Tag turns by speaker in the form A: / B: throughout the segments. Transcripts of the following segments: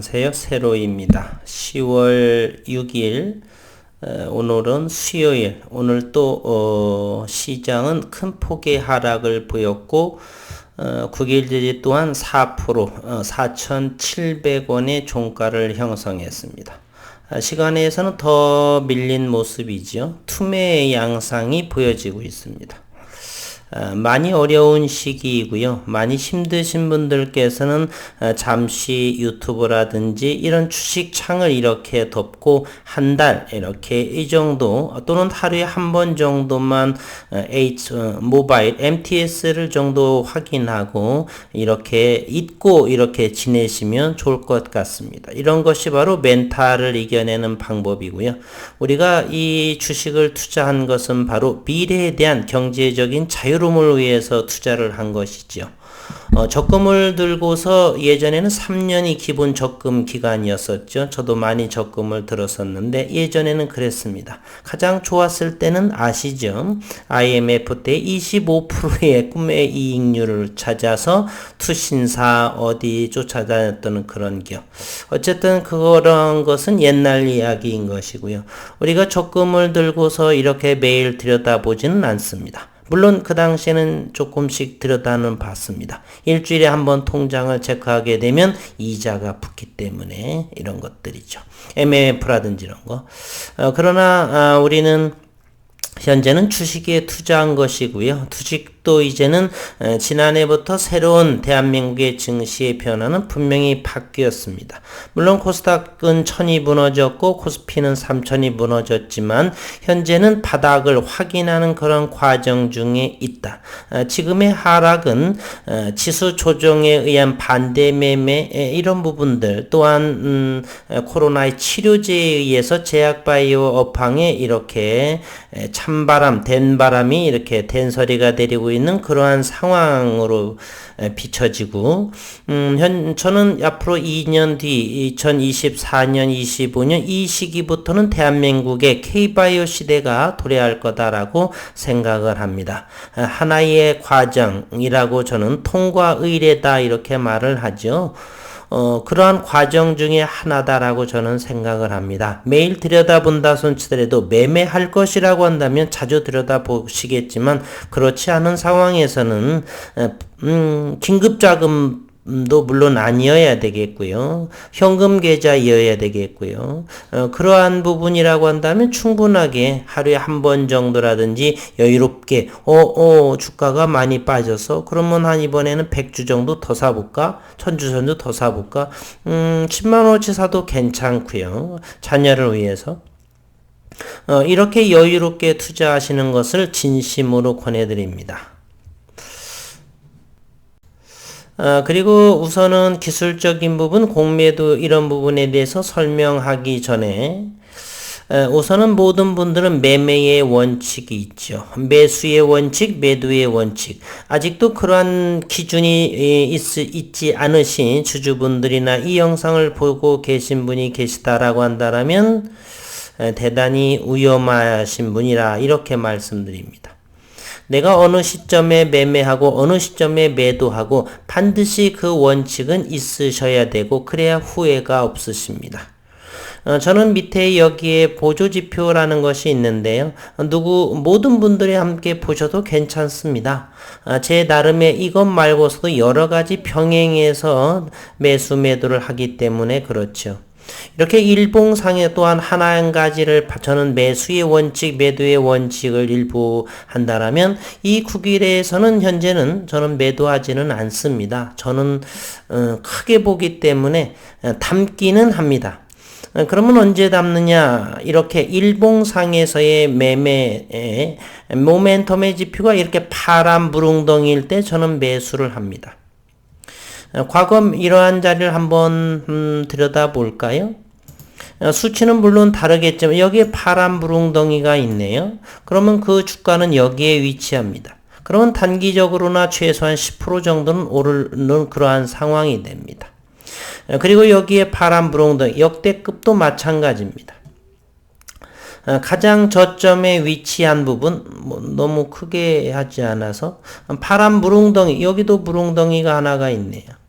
A: 안녕하세요. 세로입니다. 10월 6일 오늘은 수요일. 오늘 또 어, 시장은 큰 폭의 하락을 보였고 어, 9일제지 또한 4% 어, 4,700원의 종가를 형성했습니다. 아, 시간에서는 더 밀린 모습이죠. 투매 양상이 보여지고 있습니다. 어, 많이 어려운 시기이고요. 많이 힘드신 분들께서는 어, 잠시 유튜브라든지 이런 주식 창을 이렇게 덮고 한 달 이렇게 이 정도 또는 하루에 한 번 정도만 어, H 모바일 MTS를 정도 확인하고 이렇게 잊고 이렇게 지내시면 좋을 것 같습니다. 이런 것이 바로 멘탈을 이겨내는 방법이고요. 우리가 이 주식을 투자한 것은 바로 미래에 대한 경제적인 자유 자유로움을 위해서 투자를 한 것이죠. 어, 적금을 들고서 예전에는 3년이 기본 적금 기간이었었죠. 저도 많이 적금을 들었었는데 예전에는 그랬습니다. 가장 좋았을 때는 아시죠? IMF 때 25%의 꿈의 이익률을 찾아서 투신사 어디 쫓아다녔던 그런 기업. 어쨌든 그런 것은 옛날 이야기인 것이고요. 우리가 적금을 들고서 이렇게 매일 들여다보지는 않습니다. 물론 그 당시에는 조금씩 들여다는 봤습니다. 일주일에 한 번 통장을 체크하게 되면 이자가 붙기 때문에 이런 것들이죠. MMF라든지 이런 거. 어, 그러나 아, 우리는 현재는 주식에 투자한 것이고요. 주식 도 이제는 지난해부터 새로운 대한민국의 증시의 변화는 분명히 바뀌었습니다. 물론 코스닥은 천이 무너졌고 코스피는 삼천이 무너졌지만 현재는 바닥을 확인하는 그런 과정 중에 있다. 지금의 하락은 지수 조정에 의한 반대 매매 이런 부분들 또한 음, 코로나의 치료제에 의해서 제약바이오 업황에 이렇게 찬바람, 된바람이 이렇게 된소리가 내리고 있는 그러한 상황으로 비춰지고, 음, 현, 저는 앞으로 2년 뒤, 2024년, 25년 이 시기부터는 대한민국의 K바이오 시대가 도래할 거다라고 생각을 합니다. 하나의 과정이라고 저는 통과 의례다 이렇게 말을 하죠. 어, 그러한 과정 중에 하나다라고 저는 생각을 합니다. 매일 들여다본다 손치더라도 매매할 것이라고 한다면 자주 들여다보시겠지만 그렇지 않은 상황에서는 음, 긴급자금 도 물론 아니어야 되겠고요. 현금 계좌이어야 되겠고요. 어, 그러한 부분이라고 한다면 충분하게 하루에 한 번 정도라든지 여유롭게 어, 어, 주가가 많이 빠져서 그러면 한 이번에는 100주 정도 더 사볼까? 1000주 정도 더 사볼까? 음, 10만원어치 사도 괜찮고요. 자녀를 위해서. 어, 이렇게 여유롭게 투자하시는 것을 진심으로 권해드립니다. 어, 그리고 우선은 기술적인 부분, 공매도 이런 부분에 대해서 설명하기 전에 어, 우선은 모든 분들은 매매의 원칙이 있죠. 매수의 원칙, 매도의 원칙. 아직도 그러한 기준이 있, 있지 않으신 주주분들이나 이 영상을 보고 계신 분이 계시다라고 한다면 대단히 위험하신 분이라 이렇게 말씀드립니다. 내가 어느 시점에 매매하고 어느 시점에 매도하고 반드시 그 원칙은 있으셔야 되고 그래야 후회가 없으십니다. 어, 저는 밑에 여기에 보조지표라는 것이 있는데요. 누구, 모든 분들이 함께 보셔도 괜찮습니다. 어, 제 나름의 이것 말고서도 여러 가지 병행해서 매수 매도를 하기 때문에 그렇죠. 이렇게 일봉상에 또한 하나 한 가지를 저는 매수의 원칙, 매도의 원칙을 일부 한다라면 이 9일에서는 현재는 저는 매도하지는 않습니다. 저는 어, 크게 보기 때문에 어, 담기는 합니다. 어, 그러면 언제 담느냐? 이렇게 일봉상에서의 매매의 모멘텀의 지표가 이렇게 파란 무릉덩이일 때 저는 매수를 합니다. 어, 과거 이러한 자리를 한번 음, 들여다 볼까요? 어, 수치는 물론 다르겠지만 여기에 파란 무릉덩이가 있네요. 그러면 그 주가는 여기에 위치합니다. 그러면 단기적으로나 최소한 10% 정도는 오르는 그러한 상황이 됩니다. 어, 그리고 여기에 파란 무릉덩이 역대급도 마찬가지입니다. 가장 저점에 위치한 부분 뭐 너무 크게 하지 않아서 파란 무릉덩이 여기도 무릉덩이가 하나가 있네요.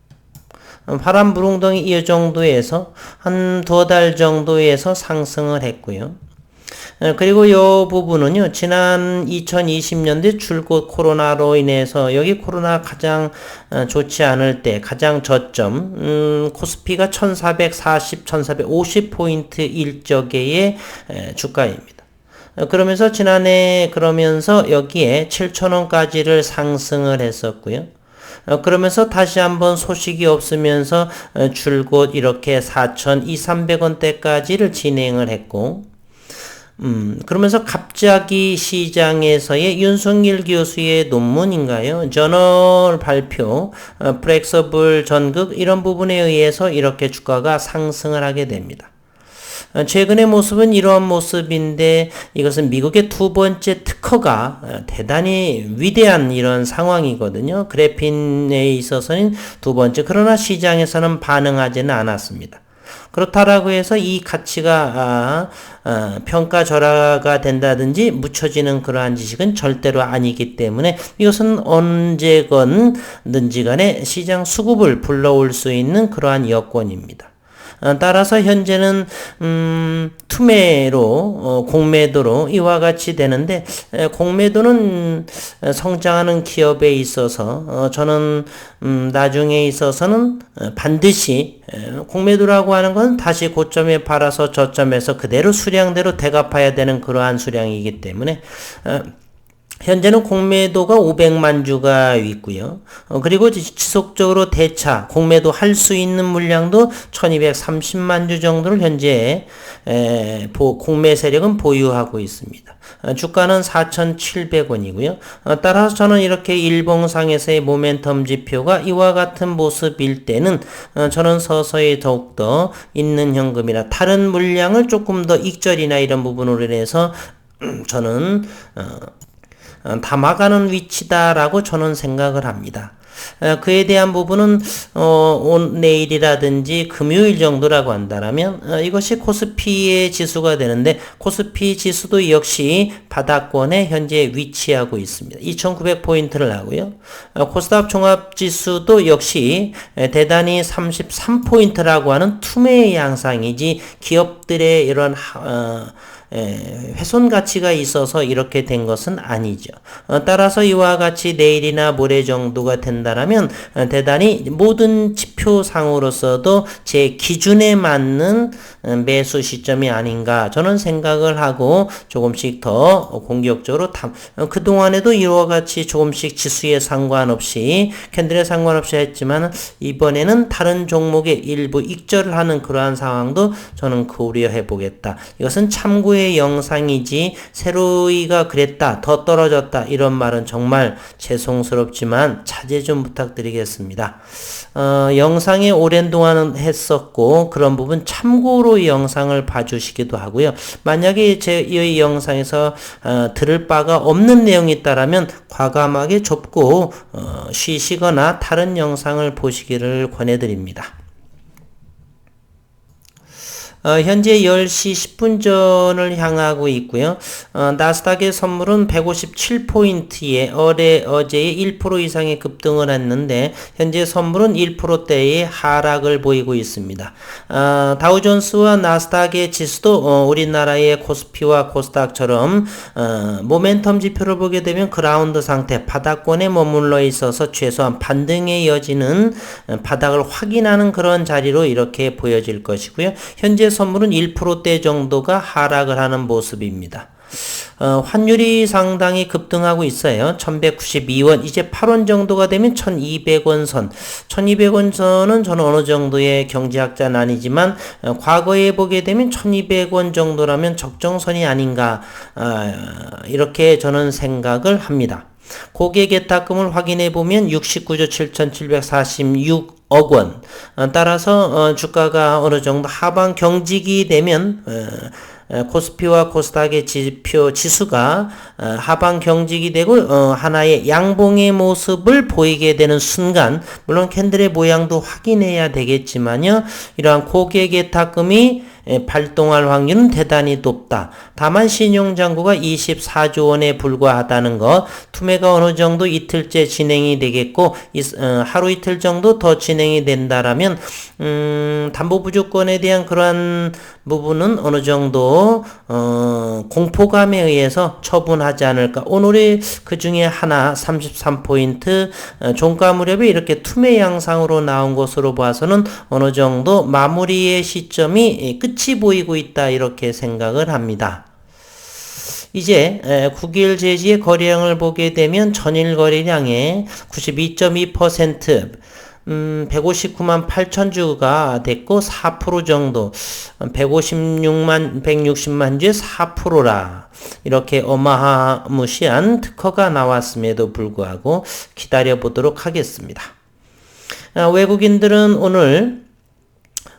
A: 파란 부릉덩이 이 정도에서 한 두 달 정도에서 상승을 했고요. 어, 그리고 이 부분은요, 지난 2020년대 줄곧 코로나로 인해서 여기 코로나 가장 어, 좋지 않을 때 가장 저점, 음, 코스피가 1440, 1450포인트 일적의 주가입니다. 어, 그러면서 지난해 그러면서 여기에 7천원까지를 상승을 했었고요. 그러면서 다시 한번 소식이 없으면서 줄곧 이렇게 4,200원대까지를 진행을 했고, 음, 그러면서 갑자기 시장에서의 윤석열 교수의 논문인가요? 저널 발표, 어, 플렉서블 전극 이런 부분에 의해서 이렇게 주가가 상승을 하게 됩니다. 어, 최근의 모습은 이러한 모습인데 이것은 미국의 두 번째 특허가 어, 대단히 위대한 이런 상황이거든요. 그래핀에 있어서는 두 번째. 그러나 시장에서는 반응하지는 않았습니다. 그렇다라고 해서 이 가치가 아, 아, 평가 절하가 된다든지 묻혀지는 그러한 지식은 절대로 아니기 때문에 이것은 언제건든지 간에 시장 수급을 불러올 수 있는 그러한 여건입니다. 어, 따라서 현재는 음, 투매로 어, 공매도로 이와 같이 되는데 에, 공매도는 성장하는 기업에 있어서 어, 저는 음, 나중에 있어서는 어, 반드시 에, 공매도라고 하는 건 다시 고점에 팔아서 저점에서 그대로 수량대로 대갚아야 되는 그러한 수량이기 때문에 어, 현재는 공매도가 500만 주가 있고요. 어, 그리고 지속적으로 대차, 공매도 할 수 있는 물량도 1230만 주 정도를 현재 에, 보, 공매 세력은 보유하고 있습니다. 어, 주가는 4,700원이고요. 어, 따라서 저는 이렇게 일봉상에서의 모멘텀 지표가 이와 같은 모습일 때는 어, 저는 서서히 더욱더 있는 현금이나 다른 물량을 조금 더 익절이나 이런 부분으로 인해서 저는 어, 어, 담아가는 위치다라고 저는 생각을 합니다. 어, 그에 대한 부분은 어, 내일이라든지 금요일 정도라고 한다면 어, 이것이 코스피의 지수가 되는데 코스피 지수도 역시 바닥권에 현재 위치하고 있습니다. 2,900포인트를 하고요. 어, 코스닥 종합 지수도 역시 대단히 33포인트라고 하는 투매 양상이지 기업들의 이런 어, 예, 훼손 가치가 있어서 이렇게 된 것은 아니죠. 어, 따라서 이와 같이 내일이나 모레 정도가 된다라면 어, 대단히 모든 지표상으로서도 제 기준에 맞는 어, 매수 시점이 아닌가 저는 생각을 하고 조금씩 더 공격적으로 탐, 그동안에도 이와 같이 조금씩 지수에 상관없이 캔들에 상관없이 했지만 이번에는 다른 종목의 일부 익절을 하는 그러한 상황도 저는 고려해 보겠다. 이것은 참고의 최초의 영상이지 새로이가 그랬다 더 떨어졌다 이런 말은 정말 죄송스럽지만 자제 좀 부탁드리겠습니다. 어, 영상에 오랜 동안 했었고 그런 부분 참고로 이 영상을 봐주시기도 하고요. 만약에 제 이 영상에서 어, 들을 바가 없는 내용이 있다라면 과감하게 접고 어, 쉬시거나 다른 영상을 보시기를 권해드립니다. 어, 현재 10시 10분 전을 향하고 있고요. 어, 나스닥의 선물은 157포인트에 어제, 어제의 1% 이상의 급등을 했는데 현재 선물은 1%대의 하락을 보이고 있습니다. 어, 다우존스와 나스닥의 지수도 어, 우리나라의 코스피와 코스닥처럼 어, 모멘텀 지표를 보게 되면 그라운드 상태 바닥권에 머물러 있어서 최소한 반등의 여지는 어, 바닥을 확인하는 그런 자리로 이렇게 보여질 것이고요. 현재 선물은 1%대 정도가 하락을 하는 모습입니다. 어, 환율이 상당히 급등하고 있어요. 1192원, 이제 8원 정도가 되면 1200원 선. 1200원 선은 저는 어느 정도의 경제학자는 아니지만, 어, 과거에 보게 되면 1200원 정도라면 적정선이 아닌가, 어, 이렇게 저는 생각을 합니다. 고객 예탁금을 확인해 보면 69조 7,746 억 원. 어, 따라서 어, 주가가 어느 정도 하방 경직이 되면 어, 코스피와 코스닥의 지표 지수가 하방 경직이 되고 하나의 양봉의 모습을 보이게 되는 순간 물론 캔들의 모양도 확인해야 되겠지만요. 이러한 고객의 탁금이 에, 발동할 확률은 대단히 높다. 다만 신용장구가 24조 원에 불과하다는 것, 투매가 어느 정도 이틀째 진행이 되겠고 이, 어, 하루 이틀 정도 더 진행이 된다라면 음, 담보 부조건에 대한 그러한 부분은 어느 정도 어, 공포감에 의해서 처분하지 않을까. 오늘의 그 중에 하나 33포인트 어, 종가 무렵에 이렇게 투매 양상으로 나온 것으로 봐서는 어느 정도 마무리의 시점이 끝이 보이고 있다 이렇게 생각을 합니다. 이제 9일 제지의 거래량을 보게 되면 전일 거래량의 92.2% 음, 159만 8천 주가 됐고 4% 정도 156만 160만 주의 4%라 이렇게 어마무시한 특허가 나왔음에도 불구하고 기다려 보도록 하겠습니다. 아, 외국인들은 오늘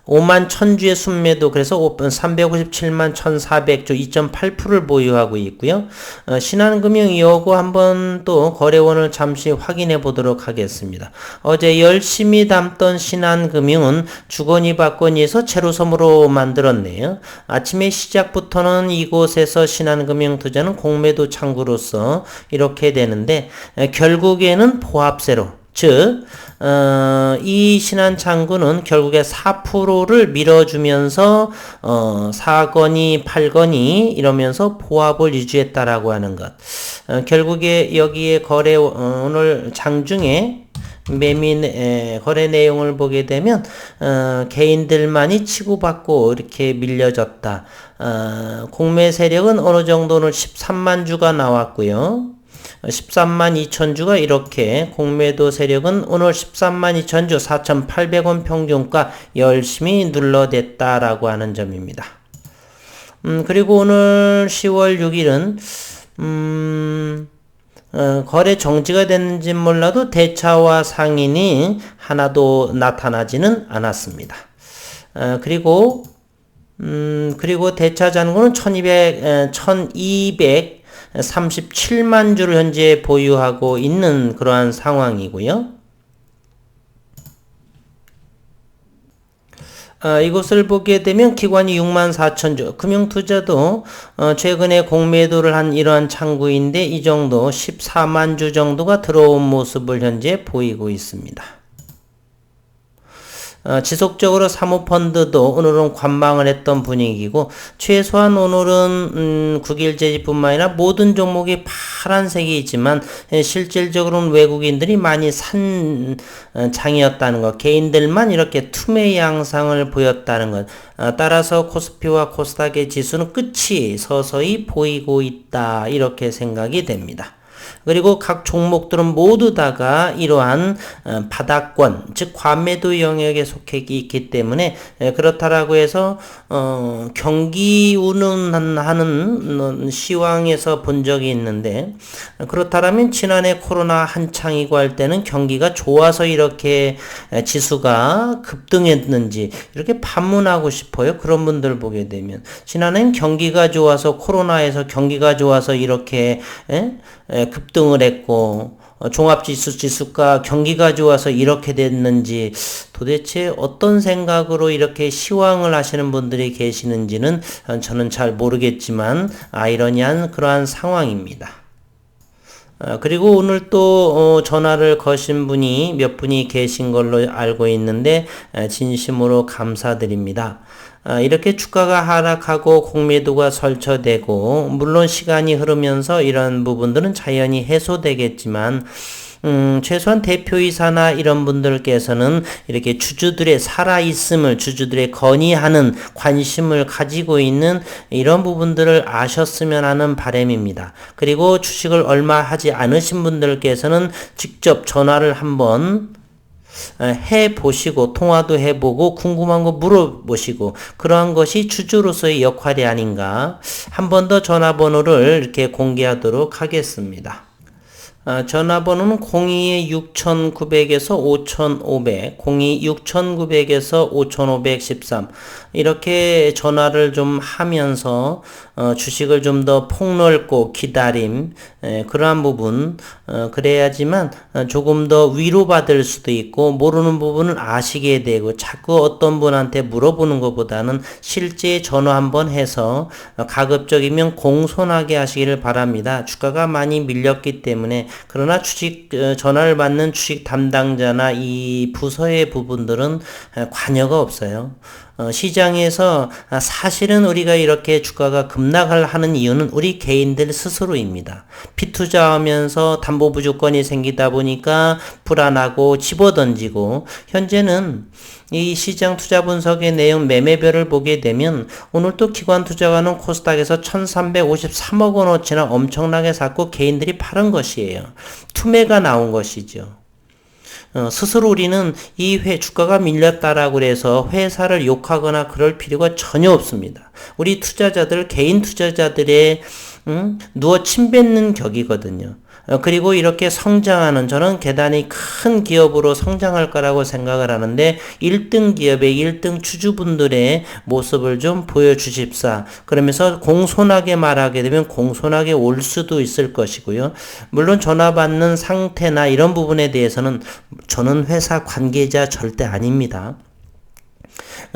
A: 5만 1000주의 순매도 그래서 357만 1400주 2.8%를 보유하고 있고요. 어, 신한금융 이어고 한번 또 거래원을 잠시 확인해 보도록 하겠습니다. 어제 열심히 담던 신한금융은 주거니 받거니에서 제로섬으로 만들었네요. 아침에 시작부터는 이곳에서 신한금융 투자는 공매도 창구로서 이렇게 되는데 결국에는 포합세로 즉, 어, 이 신한 창구는 결국에 4%를 밀어주면서, 어, 4건이, 8건이 이러면서 포합을 유지했다라고 하는 것. 어, 결국에 여기에 거래, 어, 오늘 장중에 매민 에, 거래 내용을 보게 되면 어, 개인들만이 치고받고 이렇게 밀려졌다. 어, 공매 세력은 어느 정도는 13만 주가 나왔고요. 13만 2천 주가 이렇게 공매도 세력은 오늘 13만 2천 주 4,800원 평균가 열심히 눌러댔다라고 하는 점입니다. 음, 그리고 오늘 10월 6일은 음, 어, 거래 정지가 됐는지 몰라도 대차와 상인이 하나도 나타나지는 않았습니다. 어, 그리고 음, 그리고 대차 잔고는 1200, 1200 37만 주를 현재 보유하고 있는 그러한 상황이고요. 어, 이곳을 보게 되면 기관이 6만 4천 주, 금융투자도 어, 최근에 공매도를 한 이러한 창구인데 이 정도 14만 주 정도가 들어온 모습을 현재 보이고 있습니다. 어, 지속적으로 사모펀드도 오늘은 관망을 했던 분위기고 최소한 오늘은 음, 국일제지뿐만 아니라 모든 종목이 파란색이지만 예, 실질적으로는 외국인들이 많이 산 어, 장이었다는 것 개인들만 이렇게 투매 양상을 보였다는 것 어, 따라서 코스피와 코스닥의 지수는 끝이 서서히 보이고 있다 이렇게 생각이 됩니다. 그리고 각 종목들은 모두 다가 이러한 어, 바닥권, 즉 과매도 영역에 속해 있기 때문에 그렇다라고 해서 어, 경기 운운하는 시황에서 본 적이 있는데 그렇다면 지난해 코로나 한창이고 할 때는 경기가 좋아서 이렇게 지수가 급등했는지 이렇게 반문하고 싶어요. 그런 분들 보게 되면 지난해는 경기가 좋아서 코로나에서 경기가 좋아서 이렇게 에? 급등을 했고 어, 종합지수 지수가 경기가 좋아서 이렇게 됐는지 도대체 어떤 생각으로 이렇게 시황을 하시는 분들이 계시는지는 저는 잘 모르겠지만 아이러니한 그러한 상황입니다. 어, 그리고 오늘 또 어, 전화를 거신 분이 몇 분이 계신 걸로 알고 있는데 진심으로 감사드립니다. 아, 이렇게 주가가 하락하고 공매도가 설쳐되고 물론 시간이 흐르면서 이런 부분들은 자연히 해소되겠지만 음, 최소한 대표이사나 이런 분들께서는 이렇게 주주들의 살아있음을, 주주들의 건의하는 관심을 가지고 있는 이런 부분들을 아셨으면 하는 바램입니다. 그리고 주식을 얼마 하지 않으신 분들께서는 직접 전화를 한번 해 보시고 통화도 해 보고 궁금한 거 물어보시고 그러한 것이 주주로서의 역할이 아닌가 한 번 더 전화번호를 이렇게 공개하도록 하겠습니다. 아, 전화번호는 02-6900에서 5500, 02-6900에서 5513 이렇게 전화를 좀 하면서 어, 주식을 좀 더 폭넓고 기다림 에, 그러한 부분 어, 그래야지만 어, 조금 더 위로받을 수도 있고 모르는 부분을 아시게 되고 자꾸 어떤 분한테 물어보는 것보다는 실제 전화 한번 해서 어, 가급적이면 공손하게 하시기를 바랍니다. 주가가 많이 밀렸기 때문에 그러나 주식 어, 전화를 받는 주식 담당자나 이 부서의 부분들은 어, 관여가 없어요. 어, 시장에서 아, 사실은 우리가 이렇게 주가가 급락을 하는 이유는 우리 개인들 스스로입니다. 피투자하면서 담보 부조건이 생기다 보니까 불안하고 집어던지고 현재는 이 시장 투자 분석의 내용 매매별을 보게 되면 오늘 또 기관 투자가는 코스닥에서 1353억 원어치나 엄청나게 샀고 개인들이 팔은 것이에요. 투매가 나온 것이죠. 어, 스스로 우리는 이 회 주가가 밀렸다라고 해서 회사를 욕하거나 그럴 필요가 전혀 없습니다. 우리 투자자들 개인 투자자들의 음, 누워 침 뱉는 격이거든요. 어, 그리고 이렇게 성장하는 저는 대단히 큰 기업으로 성장할 거라고 생각을 하는데 1등 기업의 1등 주주분들의 모습을 좀 보여주십사. 그러면서 공손하게 말하게 되면 공손하게 올 수도 있을 것이고요. 물론 전화 받는 상태나 이런 부분에 대해서는 저는 회사 관계자 절대 아닙니다.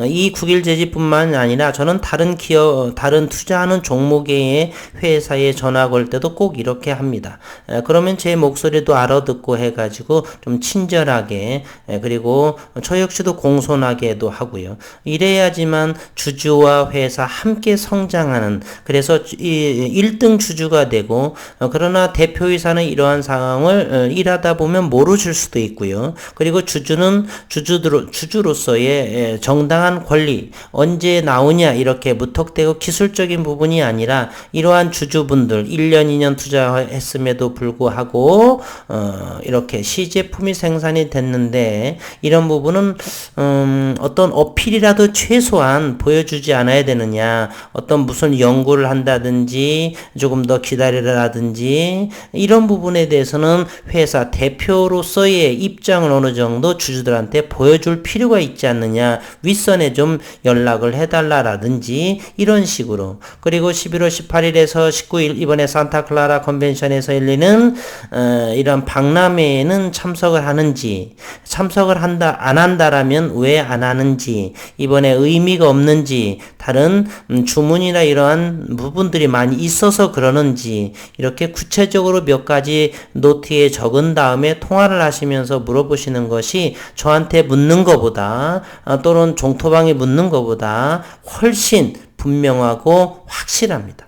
A: 이 국일 제지뿐만 아니라 저는 다른 기업, 다른 투자하는 종목의 회사에 전화 걸 때도 꼭 이렇게 합니다. 그러면 제 목소리도 알아듣고 해가지고 좀 친절하게 그리고 저 역시도 공손하게도 하고요. 이래야지만 주주와 회사 함께 성장하는 그래서 1등 주주가 되고 어, 그러나 대표이사는 이러한 상황을 어, 일하다 보면 모르실 수도 있고요. 그리고 주주는 주주들 주주로서의 정 당한 상당한 권리 언제 나오냐 이렇게 무턱대고 기술적인 부분이 아니라 이러한 주주분들 1년 2년 투자했음에도 불구하고 어 이렇게 시제품이 생산이 됐는데 이런 부분은 음 어떤 어필이라도 최소한 보여주지 않아야 되느냐 어떤 무슨 연구를 한다든지 조금 더 기다리라든지 이런 부분에 대해서는 회사 대표로서의 입장을 어느 정도 주주들한테 보여줄 필요가 있지 않느냐 윗선 사전에 좀 연락을 해달라라든지 이런 식으로. 그리고 11월 18일에서 19일 이번에 산타클라라 컨벤션에서 열리는 어, 이런 박람회에는 참석을 하는지 참석을 한다 안 한다라면 왜 안 하는지 이번에 의미가 없는지 다른 음, 주문이나 이러한 부분들이 많이 있어서 그러는지 이렇게 구체적으로 몇 가지 노트에 적은 다음에 통화를 하시면서 물어보시는 것이 저한테 묻는 것보다 어, 또는 종토 소방에 묻는 것보다 훨씬 분명하고 확실합니다.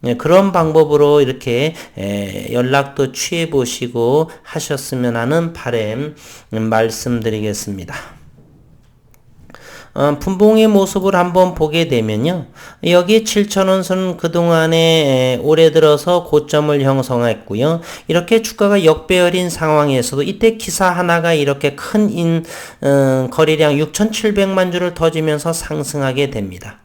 A: 네, 그런 방법으로 이렇게 연락도 취해 보시고 하셨으면 하는 바램 말씀드리겠습니다. 어, 분봉의 모습을 한번 보게 되면요. 여기 7천원선 그동안에 올해 들어서 고점을 형성했고요. 이렇게 주가가 역배열인 상황에서도 이때 기사 하나가 이렇게 큰 인, 어, 거래량 6,700만 주를 터지면서 상승하게 됩니다.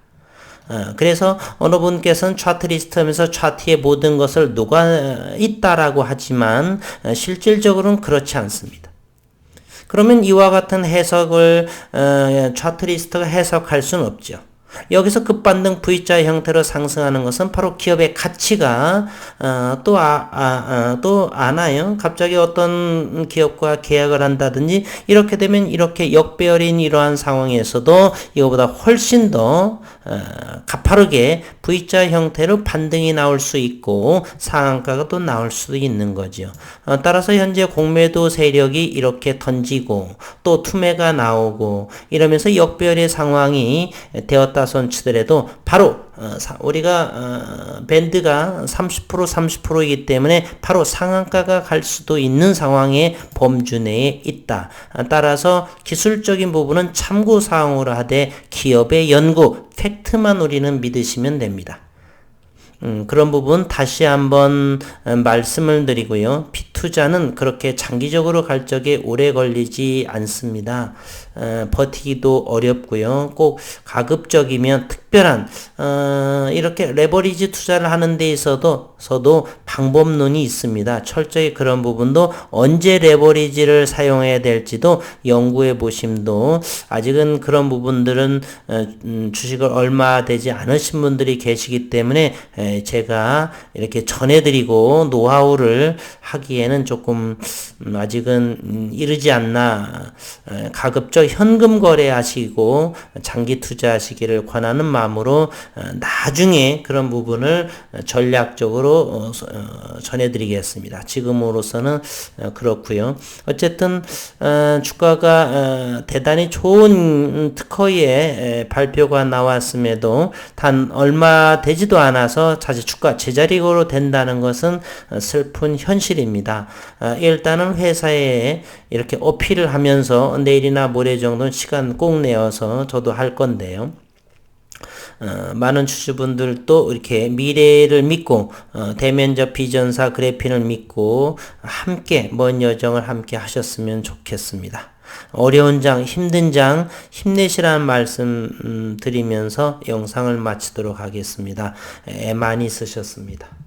A: 어, 그래서 어느 분께서는 차트 리스트 하면서 차트의 모든 것을 녹아 있다라고 하지만 어, 실질적으로는 그렇지 않습니다. 그러면 이와 같은 해석을 어, 차트리스트가 해석할 수는 없죠. 여기서 급반등 V자 형태로 상승하는 것은 바로 기업의 가치가 어, 또 아, 아, 어, 또 아나요. 갑자기 어떤 기업과 계약을 한다든지 이렇게 되면 이렇게 역배열인 이러한 상황에서도 이거보다 훨씬 더 어, 가파르게 V자 형태로 반등이 나올 수 있고 상한가가 또 나올 수도 있는 거죠. 어, 따라서 현재 공매도 세력이 이렇게 던지고 또 투매가 나오고 이러면서 역배열의 상황이 되었다 손 치더라도 바로 어, 우리가 어, 밴드가 30% 30%이기 때문에 바로 상한가가 갈 수도 있는 상황의 범주 내에 있다. 따라서 기술적인 부분은 참고 사항으로 하되 기업의 연구 팩트만 우리는 믿으시면 됩니다. 음, 그런 부분 다시 한번 음, 말씀을 드리고요. 피투자는 그렇게 장기적으로 갈 적에 오래 걸리지 않습니다. 어, 버티기도 어렵고요. 꼭 가급적이면 특 특별한 어, 이렇게 레버리지 투자를 하는 데 있어도 서도 방법론이 있습니다. 철저히 그런 부분도 언제 레버리지를 사용해야 될지도 연구해 보심도 아직은 그런 부분들은 어, 음, 주식을 얼마 되지 않으신 분들이 계시기 때문에 에, 제가 이렇게 전해드리고 노하우를 하기에는 조금 음, 아직은 음, 이르지 않나 에, 가급적 현금 거래하시고 장기 투자하시기를 권하는 마음으로 어, 나중에 그런 부분을 어, 전략적으로 어, 서- 어, 전해드리겠습니다. 지금으로서는 어, 그렇고요. 어쨌든 어, 주가가 어, 대단히 좋은 특허의 에, 발표가 나왔음에도 단 얼마 되지도 않아서 사실 주가 제자리로 된다는 것은 어, 슬픈 현실입니다. 어, 일단은 회사에 이렇게 어필을 하면서 내일이나 모레 정도는 시간 꼭 내어서 저도 할 건데요. 어, 많은 주주분들도 이렇게 미래를 믿고 어, 대면적 비전사 그래핀을 믿고 함께 먼 여정을 함께 하셨으면 좋겠습니다. 어려운 장, 힘든 장 힘내시라는 말씀 음, 드리면서 영상을 마치도록 하겠습니다. 애 많이 쓰셨습니다.